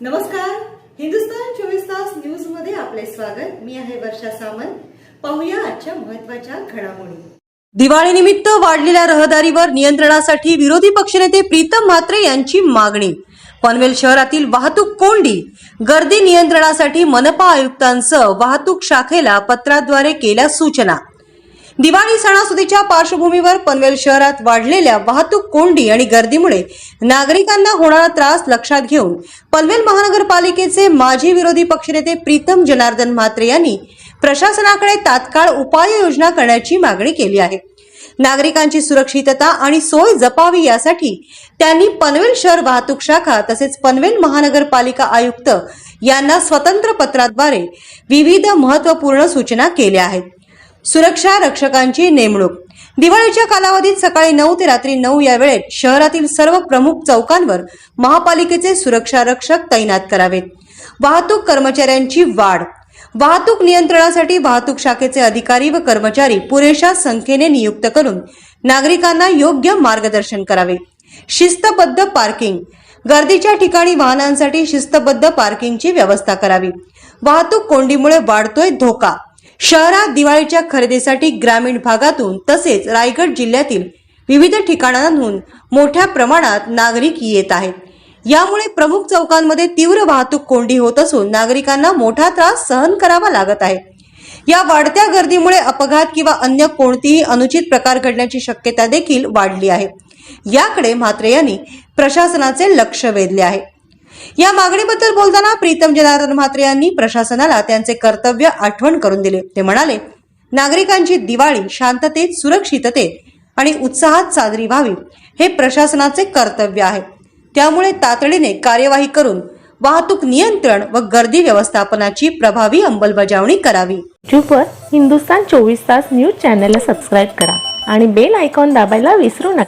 नमस्कार. हिंदुस्तान चोवीस तास न्यूजमध्ये आपले स्वागत. मी आहे वर्षा सामंत. पाहूया आजच्या महत्त्वाच्या घडामोडी. दिवाळीनिमित्त वाढलेल्या रहदारीवर नियंत्रणासाठी विरोधी पक्षनेते प्रीतम म्हात्रे यांची मागणी. पनवेल शहरातील वाहतूक कोंडी गर्दी नियंत्रणासाठी मनपा आयुक्तांसह वाहतूक शाखेला पत्राद्वारे केल्या सूचना. दिवाळी सणासुदीच्या पार्श्वभूमीवर पनवेल शहरात वाढलेल्या वाहतूक कोंडी आणि गर्दीमुळे नागरिकांना होणारा त्रास लक्षात घेऊन पनवेल महानगरपालिकेचे माजी विरोधी पक्षनेते प्रीतम जनार्दन म्हात्रे यांनी प्रशासनाकडे तात्काळ उपाययोजना करण्याची मागणी केली आहे. नागरिकांची सुरक्षितता आणि सोय जपावी यासाठी त्यांनी पनवेल शहर वाहतूक शाखा तसेच पनवेल महानगरपालिका आयुक्त यांना स्वतंत्र पत्राद्वारे विविध महत्त्वपूर्ण सूचना केल्या आहेत. सुरक्षा रक्षकांची नेमणूक. दिवाळीच्या कालावधीत सकाळी नऊ ते रात्री नऊ या वेळेत शहरातील सर्व प्रमुख चौकांवर महापालिकेचे सुरक्षा रक्षक तैनात करावेत. वाहतूक कर्मचाऱ्यांची वाढ. वाहतूक नियंत्रणासाठी वाहतूक शाखेचे अधिकारी व कर्मचारी पुरेशा संख्येने नियुक्त करून नागरिकांना योग्य मार्गदर्शन करावे. शिस्तबद्ध पार्किंग. गर्दीच्या ठिकाणी वाहनांसाठी शिस्तबद्ध पार्किंगची व्यवस्था करावी. वाहतूक कोंडीमुळे वाढतोय धोका. शहरात दिवाळीच्या खरेदीसाठी ग्रामीण भागातून तसेच रायगड जिल्ह्यातील विविध ठिकाणांहून मोठ्या प्रमाणात नागरिक येत आहेत. यामुळे प्रमुख चौकांमध्ये तीव्र वाहतूक कोंडी होत असून नागरिकांना मोठा त्रास सहन करावा लागत आहे. या वाढत्या गर्दीमुळे अपघात किंवा अन्य कोणतीही अनुचित प्रकार घडण्याची शक्यता देखील वाढली आहे. याकडे म्हात्रे यांनी प्रशासनाचे लक्ष वेधले आहे. या मागणीबद्दल बोलताना प्रीतम जनार्दन म्हात्रे यांनी प्रशासनाला त्यांचे कर्तव्य आठवण करून दिले. ते म्हणाले नागरिकांची दिवाळी शांततेत सुरक्षिततेत आणि उत्साहात साजरी व्हावी हे प्रशासनाचे कर्तव्य आहे. त्यामुळे तातडीने कार्यवाही करून वाहतूक नियंत्रण व गर्दी व्यवस्थापनाची प्रभावी अंमलबजावणी करावी. यूट्यूबवर हिंदुस्तान चोवीस तास न्यूज चॅनलला सबस्क्राईब करा आणि बेल आयकॉन दाबायला विसरू नका.